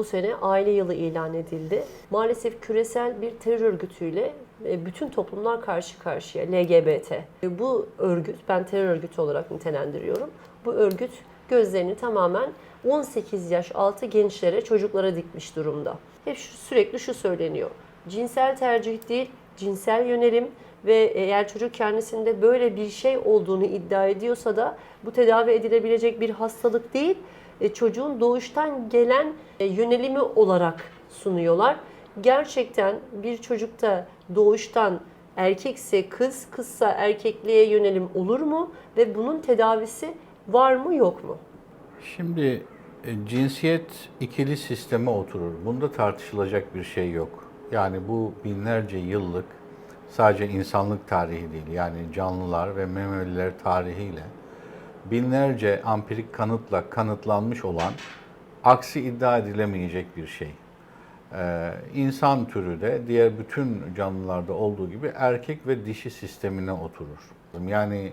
bu sene aile yılı ilan edildi. Maalesef küresel bir terör örgütüyle e, bütün toplumlar karşı karşıya LGBT. E, Bu örgüt, ben terör örgütü olarak nitelendiriyorum. Bu örgüt gözlerini tamamen 18 yaş altı gençlere, çocuklara dikmiş durumda. Hep şu, sürekli şu söyleniyor. Cinsel tercih değil, cinsel yönelim ve eğer çocuk kendisinde böyle bir şey olduğunu iddia ediyorsa da bu tedavi edilebilecek bir hastalık değil, e, çocuğun doğuştan gelen e, yönelimi olarak sunuyorlar. Gerçekten bir çocukta doğuştan erkekse kız, kızsa erkekliğe yönelim olur mu ve bunun tedavisi var mı yok mu? Şimdi e, cinsiyet ikili sisteme oturur. Bunda tartışılacak bir şey yok. Yani bu binlerce yıllık sadece insanlık tarihi değil yani canlılar ve memeliler tarihiyle binlerce ampirik kanıtla kanıtlanmış olan aksi iddia edilemeyecek bir şey. Ee, insan türü de diğer bütün canlılarda olduğu gibi erkek ve dişi sistemine oturur. Yani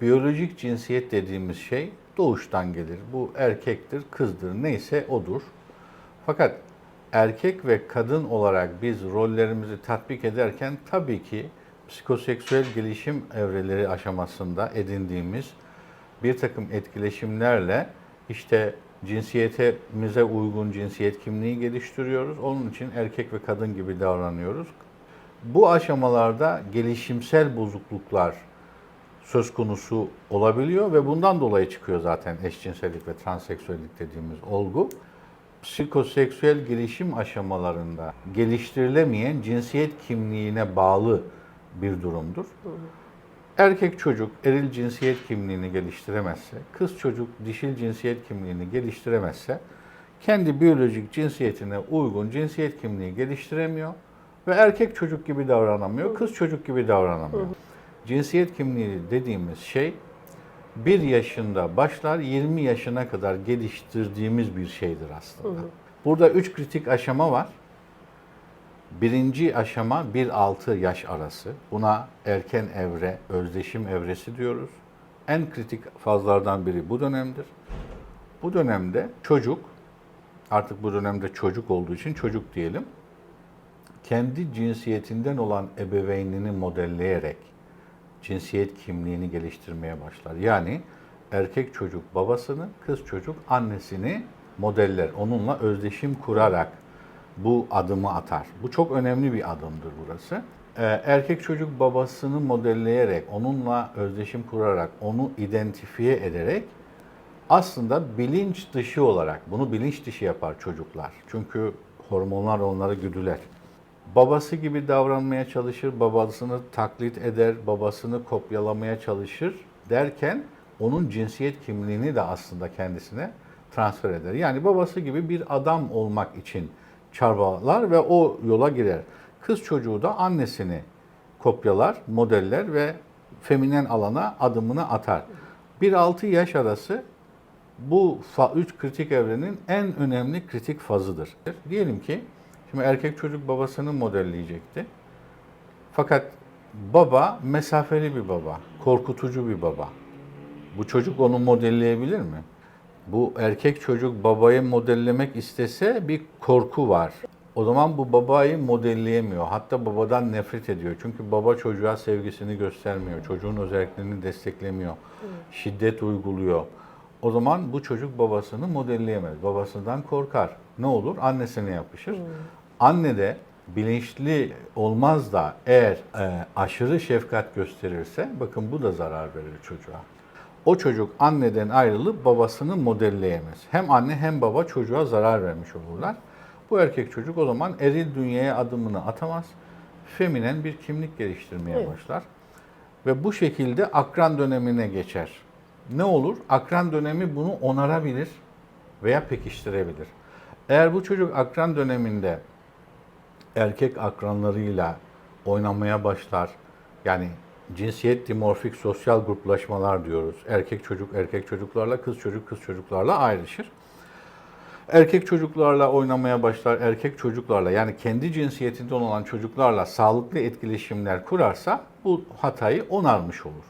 biyolojik cinsiyet dediğimiz şey doğuştan gelir. Bu erkektir, kızdır, neyse odur. Fakat erkek ve kadın olarak biz rollerimizi tatbik ederken tabii ki psikoseksüel gelişim evreleri aşamasında edindiğimiz bir takım etkileşimlerle işte cinsiyetimize uygun cinsiyet kimliği geliştiriyoruz. Onun için erkek ve kadın gibi davranıyoruz. Bu aşamalarda gelişimsel bozukluklar söz konusu olabiliyor ve bundan dolayı çıkıyor zaten eşcinsellik ve transseksüellik dediğimiz olgu. Psikoseksüel gelişim aşamalarında geliştirilemeyen cinsiyet kimliğine bağlı bir durumdur. Erkek çocuk eril cinsiyet kimliğini geliştiremezse, kız çocuk dişil cinsiyet kimliğini geliştiremezse, kendi biyolojik cinsiyetine uygun cinsiyet kimliği geliştiremiyor ve erkek çocuk gibi davranamıyor, kız çocuk gibi davranamıyor. Cinsiyet kimliği dediğimiz şey 1 yaşında başlar 20 yaşına kadar geliştirdiğimiz bir şeydir aslında. Burada üç kritik aşama var. Birinci aşama 1-6 yaş arası. Buna erken evre, özdeşim evresi diyoruz. En kritik fazlardan biri bu dönemdir. Bu dönemde çocuk, artık bu dönemde çocuk olduğu için çocuk diyelim, kendi cinsiyetinden olan ebeveynini modelleyerek cinsiyet kimliğini geliştirmeye başlar. Yani erkek çocuk babasını, kız çocuk annesini modeller. Onunla özdeşim kurarak bu adımı atar. Bu çok önemli bir adımdır burası. Ee, erkek çocuk babasını modelleyerek, onunla özdeşim kurarak, onu identifiye ederek aslında bilinç dışı olarak, bunu bilinç dışı yapar çocuklar. Çünkü hormonlar onları güdüler. Babası gibi davranmaya çalışır, babasını taklit eder, babasını kopyalamaya çalışır derken onun cinsiyet kimliğini de aslında kendisine transfer eder. Yani babası gibi bir adam olmak için çarbalar ve o yola girer. Kız çocuğu da annesini kopyalar, modeller ve feminen alana adımını atar. 1-6 yaş arası bu üç kritik evrenin en önemli kritik fazıdır. Diyelim ki şimdi erkek çocuk babasını modelleyecekti. Fakat baba mesafeli bir baba, korkutucu bir baba. Bu çocuk onu modelleyebilir mi? Bu erkek çocuk babayı modellemek istese bir korku var. O zaman bu babayı modelleyemiyor. Hatta babadan nefret ediyor. Çünkü baba çocuğa sevgisini göstermiyor. Çocuğun özelliklerini desteklemiyor. Şiddet uyguluyor. O zaman bu çocuk babasını modelleyemez. Babasından korkar. Ne olur? Annesine yapışır. Anne de bilinçli olmaz da eğer e, aşırı şefkat gösterirse bakın bu da zarar verir çocuğa. O çocuk anneden ayrılıp babasını modelleyemez. Hem anne hem baba çocuğa zarar vermiş olurlar. Bu erkek çocuk o zaman eril dünyaya adımını atamaz. Feminen bir kimlik geliştirmeye Evet. başlar. Ve bu şekilde akran dönemine geçer. Ne olur? Akran dönemi bunu onarabilir veya pekiştirebilir. Eğer bu çocuk akran döneminde erkek akranlarıyla oynamaya başlar. Yani cinsiyet dimorfik sosyal gruplaşmalar diyoruz. Erkek çocuk erkek çocuklarla, kız çocuk kız çocuklarla ayrışır. Erkek çocuklarla oynamaya başlar, erkek çocuklarla yani kendi cinsiyetinden olan çocuklarla sağlıklı etkileşimler kurarsa bu hatayı onarmış olur.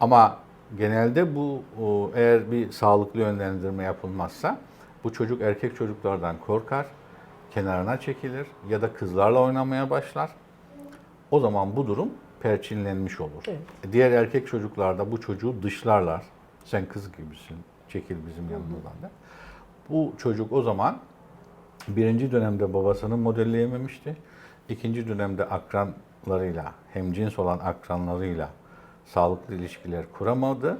Ama genelde bu eğer bir sağlıklı yönlendirme yapılmazsa Bu çocuk erkek çocuklardan korkar, kenarına çekilir ya da kızlarla oynamaya başlar. O zaman bu durum perçinlenmiş olur. Evet. Diğer erkek çocuklarda bu çocuğu dışlarlar. Sen kız gibisin, çekil bizim yanımızdan da. Bu çocuk o zaman birinci dönemde babasını modelleyememişti. İkinci dönemde akranlarıyla, hemcins olan akranlarıyla sağlıklı ilişkiler kuramadı.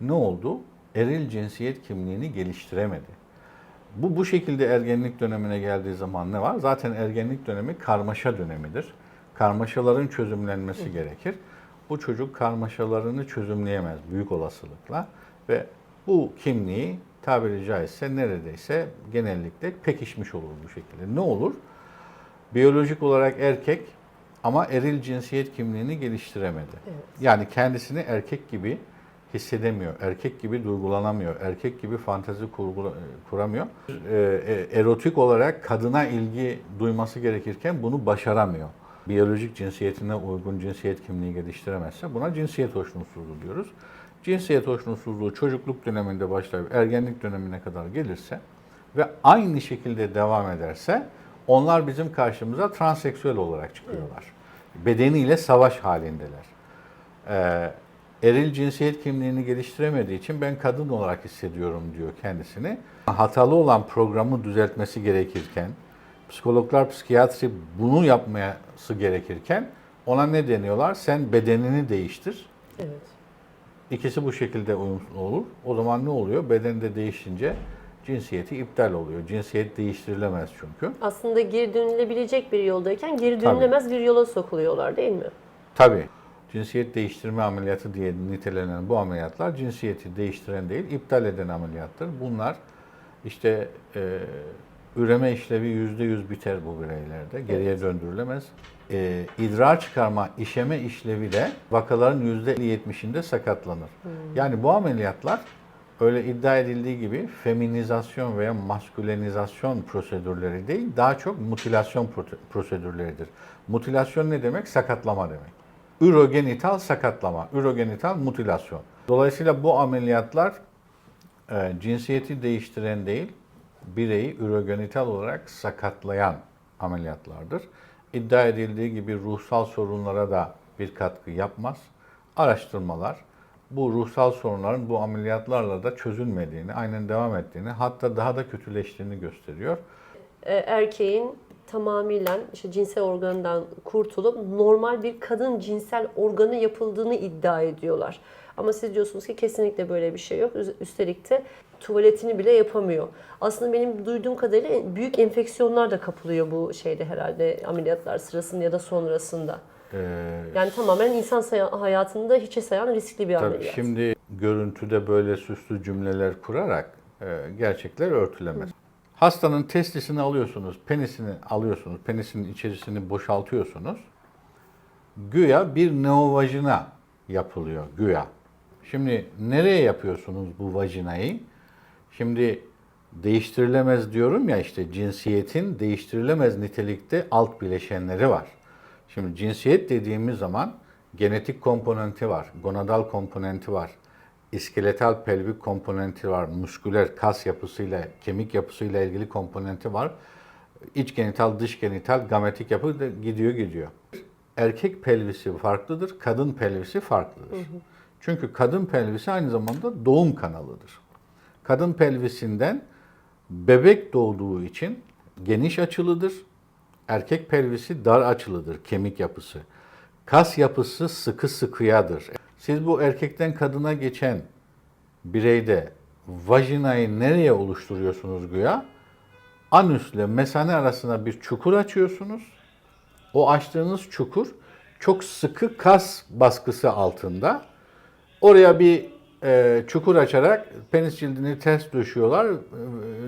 Ne oldu? Eril cinsiyet kimliğini geliştiremedi. Bu bu şekilde ergenlik dönemine geldiği zaman ne var? Zaten ergenlik dönemi karmaşa dönemidir. Karmaşaların çözümlenmesi gerekir. Bu çocuk karmaşalarını çözümleyemez büyük olasılıkla ve bu kimliği tabiri caizse neredeyse genellikle pekişmiş olur bu şekilde. Ne olur? Biyolojik olarak erkek ama eril cinsiyet kimliğini geliştiremedi. Evet. Yani kendisini erkek gibi hissedemiyor, erkek gibi duygulanamıyor, erkek gibi fantezi kurgula- kuramıyor. Ee, e, erotik olarak kadına ilgi duyması gerekirken bunu başaramıyor. Biyolojik cinsiyetine uygun cinsiyet kimliği geliştiremezse buna cinsiyet hoşnutsuzluğu diyoruz. Cinsiyet hoşnutsuzluğu çocukluk döneminde başlayıp ergenlik dönemine kadar gelirse ve aynı şekilde devam ederse onlar bizim karşımıza transseksüel olarak çıkıyorlar. Bedeniyle savaş halindeler. Ee, eril cinsiyet kimliğini geliştiremediği için ben kadın olarak hissediyorum diyor kendisini. Hatalı olan programı düzeltmesi gerekirken, psikologlar, psikiyatri bunu yapması gerekirken ona ne deniyorlar? Sen bedenini değiştir. Evet. İkisi bu şekilde uyumlu olur. O zaman ne oluyor? Beden de değişince cinsiyeti iptal oluyor. Cinsiyet değiştirilemez çünkü. Aslında geri dönülebilecek bir yoldayken geri dönülemez bir yola sokuluyorlar değil mi? Tabii. Cinsiyet değiştirme ameliyatı diye nitelenen bu ameliyatlar cinsiyeti değiştiren değil, iptal eden ameliyattır. Bunlar işte e, üreme işlevi yüzde yüz biter bu bireylerde. Geriye döndürülemez. E, idrar çıkarma, işeme işlevi de vakaların yüzde yetmişinde sakatlanır. Yani bu ameliyatlar öyle iddia edildiği gibi feminizasyon veya maskülenizasyon prosedürleri değil, daha çok mutilasyon prosedürleridir. Mutilasyon ne demek? Sakatlama demek. Ürogenital sakatlama, ürogenital mutilasyon. Dolayısıyla bu ameliyatlar e, cinsiyeti değiştiren değil, bireyi ürogenital olarak sakatlayan ameliyatlardır. İddia edildiği gibi ruhsal sorunlara da bir katkı yapmaz. Araştırmalar bu ruhsal sorunların bu ameliyatlarla da çözülmediğini, aynen devam ettiğini, hatta daha da kötüleştiğini gösteriyor. E, erkeğin tamamıyla işte cinsel organından kurtulup normal bir kadın cinsel organı yapıldığını iddia ediyorlar. Ama siz diyorsunuz ki kesinlikle böyle bir şey yok. Üstelik de tuvaletini bile yapamıyor. Aslında benim duyduğum kadarıyla büyük enfeksiyonlar da kapılıyor bu şeyde herhalde ameliyatlar sırasında ya da sonrasında. Ee, Yani tamamen insan hayatında hiçe sayan riskli bir Tabii ameliyat. şimdi görüntüde böyle süslü cümleler kurarak e, gerçekler örtülemez. Hastanın testisini alıyorsunuz, penisini alıyorsunuz, penisinin içerisini boşaltıyorsunuz. Güya bir neovajina yapılıyor, güya. Şimdi nereye yapıyorsunuz bu vajinayı? Şimdi değiştirilemez diyorum ya işte cinsiyetin değiştirilemez nitelikte alt bileşenleri var. Şimdi cinsiyet dediğimiz zaman genetik komponenti var, gonadal komponenti var, iskeletal pelvik komponenti var, musküler kas yapısıyla, kemik yapısıyla ilgili komponenti var. İç genital, dış genital, gametik yapı da gidiyor gidiyor. Erkek pelvisi farklıdır, kadın pelvisi farklıdır. Çünkü kadın pelvisi aynı zamanda doğum kanalıdır. Kadın pelvisinden bebek doğduğu için geniş açılıdır. Erkek pelvisi dar açılıdır kemik yapısı. Kas yapısı sıkı sıkıyadır. Siz bu erkekten kadına geçen bireyde vajinayı nereye oluşturuyorsunuz güya? Anüsle mesane arasına bir çukur açıyorsunuz. O açtığınız çukur çok sıkı kas baskısı altında. Oraya bir e, çukur açarak penis cildini ters döşüyorlar. E,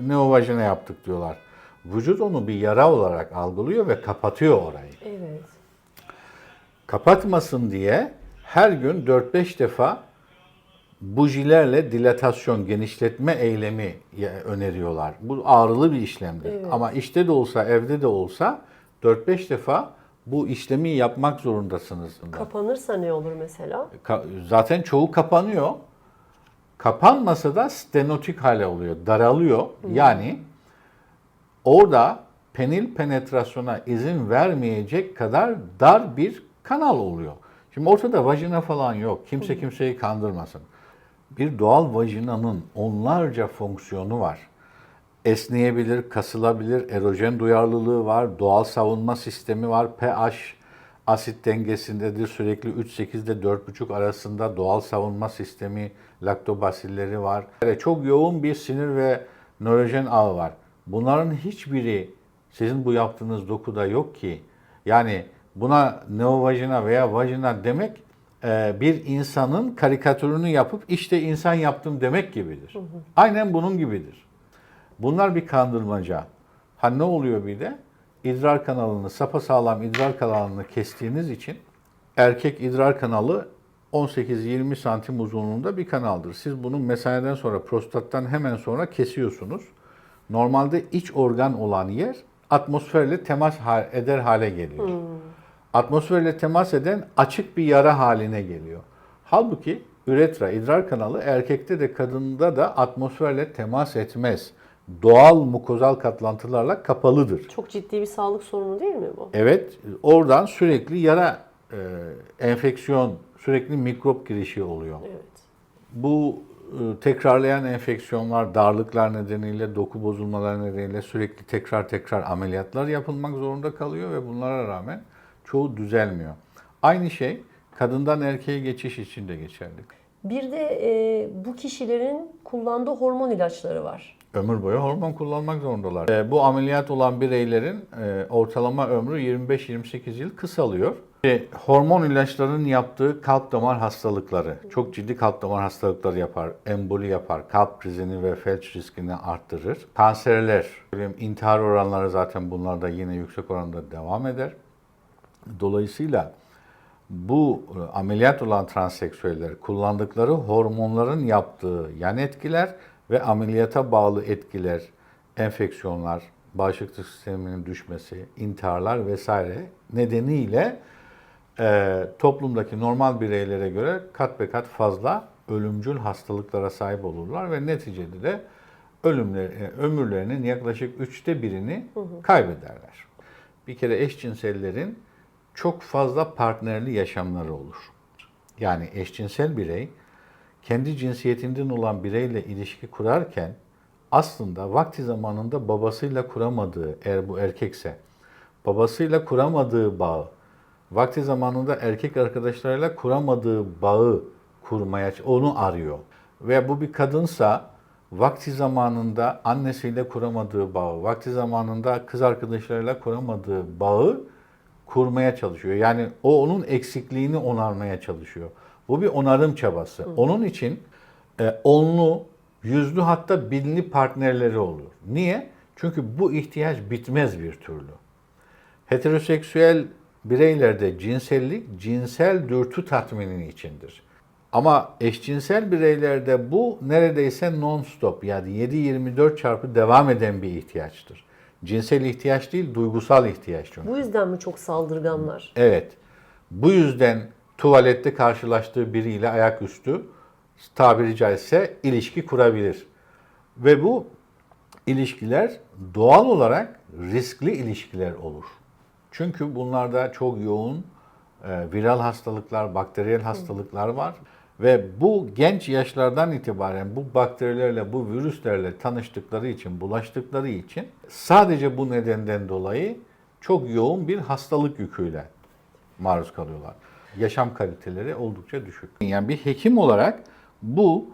neovajina yaptık diyorlar. Vücut onu bir yara olarak algılıyor ve kapatıyor orayı. Evet. Kapatmasın diye her gün 4-5 defa bujilerle dilatasyon, genişletme eylemi öneriyorlar. Bu ağrılı bir işlemdir. Evet. Ama işte de olsa, evde de olsa 4-5 defa bu işlemi yapmak zorundasınız. Kapanırsa ne olur mesela? Ka- Zaten çoğu kapanıyor. Kapanmasa da stenotik hale oluyor, daralıyor. Yani orada penil penetrasyona izin vermeyecek kadar dar bir kanal oluyor. Şimdi ortada vajina falan yok. Kimse kimseyi kandırmasın. Bir doğal vajinanın onlarca fonksiyonu var. Esneyebilir, kasılabilir, erojen duyarlılığı var, doğal savunma sistemi var, pH asit dengesindedir. Sürekli 3-8 ile 4,5 arasında doğal savunma sistemi, laktobasilleri var. Yani çok yoğun bir sinir ve nörojen ağı var. Bunların hiçbiri sizin bu yaptığınız dokuda yok ki. Yani buna neovajina veya vajina demek e, bir insanın karikatürünü yapıp işte insan yaptım demek gibidir. Aynen bunun gibidir. Bunlar bir kandırmaca. Ha ne oluyor bir de? İdrar kanalını, sapasağlam idrar kanalını kestiğiniz için erkek idrar kanalı 18-20 santim uzunluğunda bir kanaldır. Siz bunu mesaiden sonra, prostattan hemen sonra kesiyorsunuz. Normalde iç organ olan yer atmosferle temas eder hale geliyor. Atmosferle temas eden açık bir yara haline geliyor. Halbuki üretra, idrar kanalı erkekte de kadında da atmosferle temas etmez. Doğal mukozal katlantılarla kapalıdır. Çok ciddi bir sağlık sorunu değil mi bu? Evet, oradan sürekli yara, e, enfeksiyon, sürekli mikrop girişi oluyor. Evet. Bu e, tekrarlayan enfeksiyonlar, darlıklar nedeniyle, doku bozulmaları nedeniyle sürekli tekrar tekrar ameliyatlar yapılmak zorunda kalıyor ve bunlara rağmen çoğu düzelmiyor. Aynı şey kadından erkeğe geçiş için de geçerli. Bir de e, bu kişilerin kullandığı hormon ilaçları var. Ömür boyu hormon kullanmak zorundalar. E, bu ameliyat olan bireylerin e, ortalama ömrü 25-28 yıl kısalıyor. E, hormon ilaçlarının yaptığı kalp damar hastalıkları, çok ciddi kalp damar hastalıkları yapar, emboli yapar, kalp krizini ve felç riskini arttırır. Kanserler, intihar oranları zaten bunlarda yine yüksek oranda devam eder. Dolayısıyla bu e, ameliyat olan transseksüeller kullandıkları hormonların yaptığı yan etkiler ve ameliyata bağlı etkiler, enfeksiyonlar, bağışıklık sisteminin düşmesi, intiharlar vesaire nedeniyle e, toplumdaki normal bireylere göre kat be kat fazla ölümcül hastalıklara sahip olurlar ve neticede de ölümler, e, ömürlerinin yaklaşık üçte birini kaybederler. Bir kere eşcinsellerin çok fazla partnerli yaşamları olur. Yani eşcinsel birey kendi cinsiyetinden olan bireyle ilişki kurarken aslında vakti zamanında babasıyla kuramadığı eğer bu erkekse babasıyla kuramadığı bağı vakti zamanında erkek arkadaşlarıyla kuramadığı bağı kurmaya onu arıyor. Ve bu bir kadınsa vakti zamanında annesiyle kuramadığı bağı, vakti zamanında kız arkadaşlarıyla kuramadığı bağı kurmaya çalışıyor. Yani o onun eksikliğini onarmaya çalışıyor. Bu bir onarım çabası. Onun için e, onlu, yüzlü hatta binli partnerleri olur. Niye? Çünkü bu ihtiyaç bitmez bir türlü. Heteroseksüel bireylerde cinsellik cinsel dürtü tatmini içindir. Ama eşcinsel bireylerde bu neredeyse non-stop yani 7-24 çarpı devam eden bir ihtiyaçtır. Cinsel ihtiyaç değil, duygusal ihtiyaç çünkü. Bu yüzden mi çok saldırganlar? Evet. Bu yüzden tuvalette karşılaştığı biriyle ayaküstü tabiri caizse ilişki kurabilir. Ve bu ilişkiler doğal olarak riskli ilişkiler olur. Çünkü bunlarda çok yoğun e, viral hastalıklar, bakteriyel hastalıklar var. Ve bu genç yaşlardan itibaren bu bakterilerle, bu virüslerle tanıştıkları için, bulaştıkları için sadece bu nedenden dolayı çok yoğun bir hastalık yüküyle maruz kalıyorlar. Yaşam kaliteleri oldukça düşük. Yani bir hekim olarak bu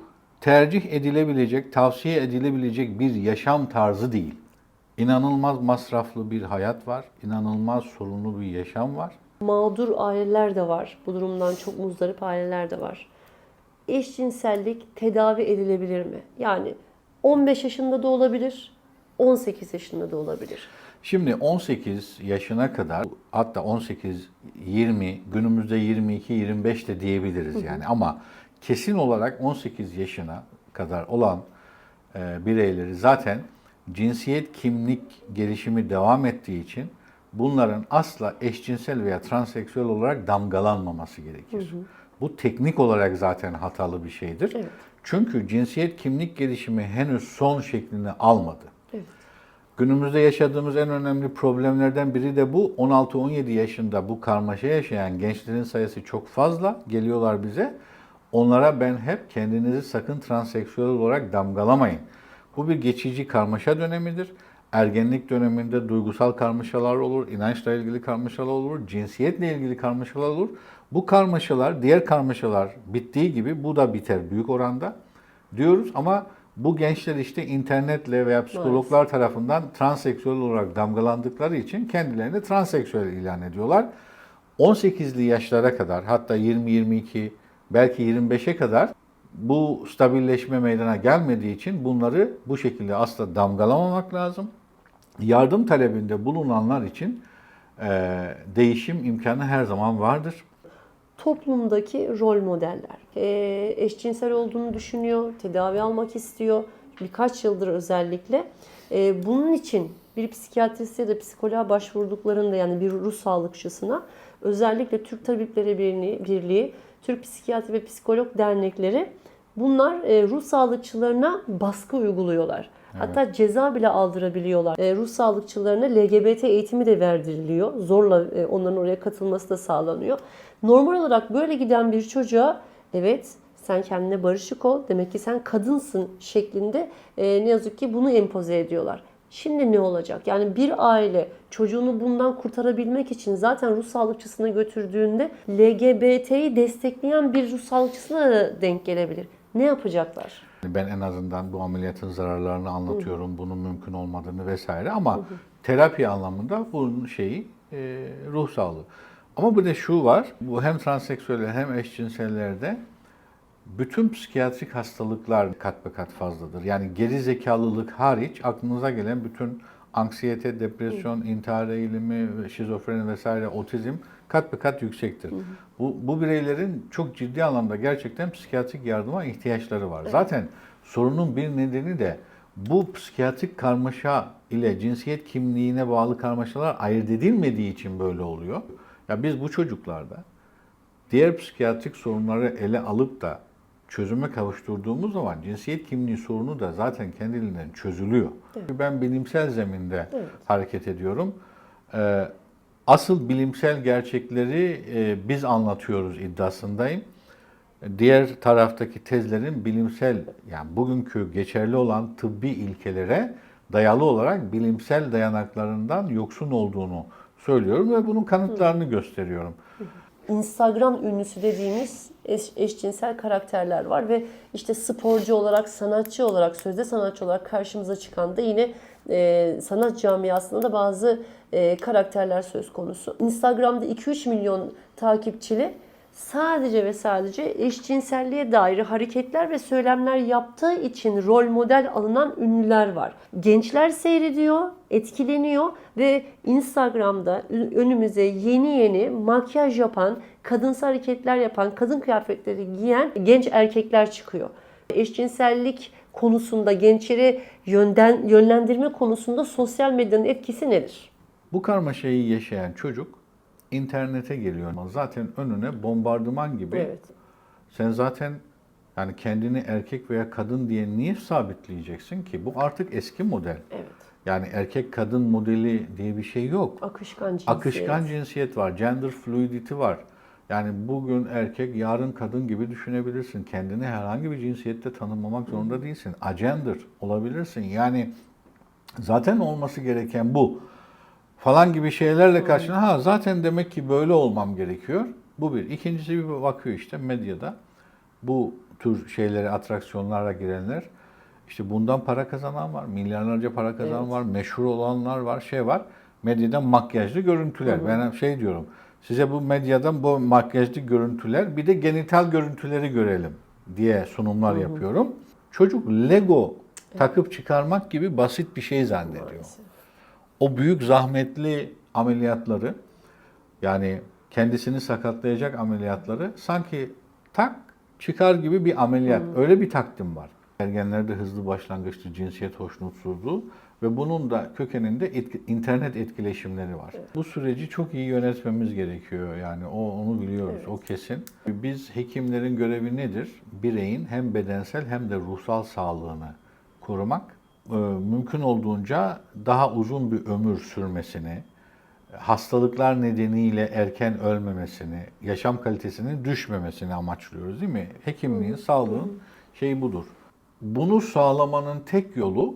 tercih edilebilecek, tavsiye edilebilecek bir yaşam tarzı değil. İnanılmaz masraflı bir hayat var, inanılmaz sorunlu bir yaşam var. Mağdur aileler de var. Bu durumdan çok muzdarip aileler de var. Eşcinsellik tedavi edilebilir mi? Yani 15 yaşında da olabilir, 18 yaşında da olabilir. Şimdi 18 yaşına kadar hatta 18 20 günümüzde 22 25 de diyebiliriz yani ama kesin olarak 18 yaşına kadar olan e, bireyleri zaten cinsiyet kimlik gelişimi devam ettiği için bunların asla eşcinsel veya transseksüel olarak damgalanmaması gerekir. Bu teknik olarak zaten hatalı bir şeydir. Evet. Çünkü cinsiyet kimlik gelişimi henüz son şeklini almadı. Evet. Günümüzde yaşadığımız en önemli problemlerden biri de bu. 16-17 yaşında bu karmaşa yaşayan gençlerin sayısı çok fazla. Geliyorlar bize. Onlara ben hep kendinizi sakın transseksüel olarak damgalamayın. Bu bir geçici karmaşa dönemidir. Ergenlik döneminde duygusal karmaşalar olur, inançla ilgili karmaşalar olur, cinsiyetle ilgili karmaşalar olur. Bu karmaşalar, diğer karmaşalar bittiği gibi bu da biter büyük oranda diyoruz ama bu gençler işte internetle veya psikologlar tarafından transseksüel olarak damgalandıkları için kendilerini transseksüel ilan ediyorlar. 18'li yaşlara kadar hatta 20-22 belki 25'e kadar bu stabilleşme meydana gelmediği için bunları bu şekilde asla damgalamamak lazım. Yardım talebinde bulunanlar için eee, değişim imkanı her zaman vardır. Toplumdaki rol modeller. Ee, eşcinsel olduğunu düşünüyor, tedavi almak istiyor. Birkaç yıldır özellikle. Ee, bunun için bir psikiyatrist ya da psikoloğa başvurduklarında yani bir ruh sağlıkçısına özellikle Türk Tabipleri Birliği, Birliği Türk Psikiyatri ve Psikolog Dernekleri bunlar e, ruh sağlıkçılarına baskı uyguluyorlar. Hatta ceza bile aldırabiliyorlar. E, ruh sağlıkçılarına LGBT eğitimi de verdiriliyor. Zorla e, onların oraya katılması da sağlanıyor. Normal olarak böyle giden bir çocuğa evet sen kendine barışık ol demek ki sen kadınsın şeklinde e, ne yazık ki bunu empoze ediyorlar. Şimdi ne olacak? Yani bir aile çocuğunu bundan kurtarabilmek için zaten ruh sağlıkçısına götürdüğünde LGBT'yi destekleyen bir ruh sağlıkçısına da denk gelebilir. Ne yapacaklar? Ben en azından bu ameliyatın zararlarını anlatıyorum, bunun mümkün olmadığını vesaire ama terapi anlamında bunun şeyi e, ruh sağlığı. Ama bir de şu var, bu hem transseksüeller hem eşcinsellerde bütün psikiyatrik hastalıklar kat be kat fazladır. Yani geri zekalılık hariç aklınıza gelen bütün anksiyete, depresyon, intihar eğilimi, şizofreni vesaire, otizm kat be kat yüksektir. Bu, bu bireylerin çok ciddi anlamda gerçekten psikiyatrik yardıma ihtiyaçları var. Zaten sorunun bir nedeni de bu psikiyatrik karmaşa ile cinsiyet kimliğine bağlı karmaşalar ayırt edilmediği için böyle oluyor. Ya biz bu çocuklarda diğer psikiyatrik sorunları ele alıp da çözüme kavuşturduğumuz zaman cinsiyet kimliği sorunu da zaten kendiliğinden çözülüyor. Ben bilimsel zeminde Evet. hareket ediyorum. Ee, asıl bilimsel gerçekleri e, biz anlatıyoruz iddiasındayım. Diğer taraftaki tezlerin bilimsel yani bugünkü geçerli olan tıbbi ilkelere dayalı olarak bilimsel dayanaklarından yoksun olduğunu söylüyorum ve bunun kanıtlarını gösteriyorum. Instagram ünlüsü dediğimiz eş, eşcinsel karakterler var ve işte sporcu olarak, sanatçı olarak, sözde sanatçı olarak karşımıza çıkan da yine e, sanat camiasında da bazı e, karakterler söz konusu. Instagram'da 2-3 milyon takipçili sadece ve sadece eşcinselliğe dair hareketler ve söylemler yaptığı için rol model alınan ünlüler var. Gençler seyrediyor, etkileniyor ve Instagram'da önümüze yeni yeni makyaj yapan, kadınsı hareketler yapan, kadın kıyafetleri giyen genç erkekler çıkıyor. Eşcinsellik konusunda gençleri yönden, yönlendirme konusunda sosyal medyanın etkisi nedir? Bu karmaşayı yaşayan çocuk internete geliyor. Zaten önüne bombardıman gibi. Evet. Sen zaten yani kendini erkek veya kadın diye niye sabitleyeceksin ki? Bu artık eski model. Evet. Yani erkek kadın modeli diye bir şey yok. Akışkan cinsiyet. Akışkan cinsiyet var, gender fluidity var. Yani bugün erkek, yarın kadın gibi düşünebilirsin. Kendini herhangi bir cinsiyette tanımlamak zorunda değilsin. Agender olabilirsin. Yani zaten olması gereken bu. Falan gibi şeylerle karşına ha zaten demek ki böyle olmam gerekiyor. Bu bir. İkincisi bir bakıyor işte medyada bu tür şeylere, atraksiyonlara girenler işte bundan para kazanan var, milyarlarca para kazanan Evet. var, meşhur olanlar var, şey var. Medyada makyajlı görüntüler. Ben hep şey diyorum. Size bu medyadan bu makyajlı görüntüler bir de genital görüntüleri görelim diye sunumlar yapıyorum. Çocuk Lego takıp çıkarmak gibi basit bir şey zannediyor Maalesef. O büyük zahmetli ameliyatları yani kendisini sakatlayacak ameliyatları sanki tak çıkar gibi bir ameliyat. Öyle bir takdim var. Ergenlerde hızlı başlangıçlı cinsiyet hoşnutsuzluğu ve bunun da kökeninde etki- internet etkileşimleri var. Bu süreci çok iyi yönetmemiz gerekiyor yani o onu biliyoruz Evet. o kesin. Biz hekimlerin görevi nedir? Bireyin hem bedensel hem de ruhsal sağlığını korumak, mümkün olduğunca daha uzun bir ömür sürmesini, hastalıklar nedeniyle erken ölmemesini, yaşam kalitesinin düşmemesini amaçlıyoruz değil mi? Hekimliğin, sağlığın şeyi budur. Bunu sağlamanın tek yolu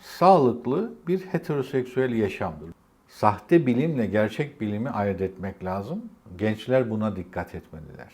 sağlıklı bir heteroseksüel yaşamdır. Sahte bilimle gerçek bilimi ayırt etmek lazım. Gençler buna dikkat etmeliler.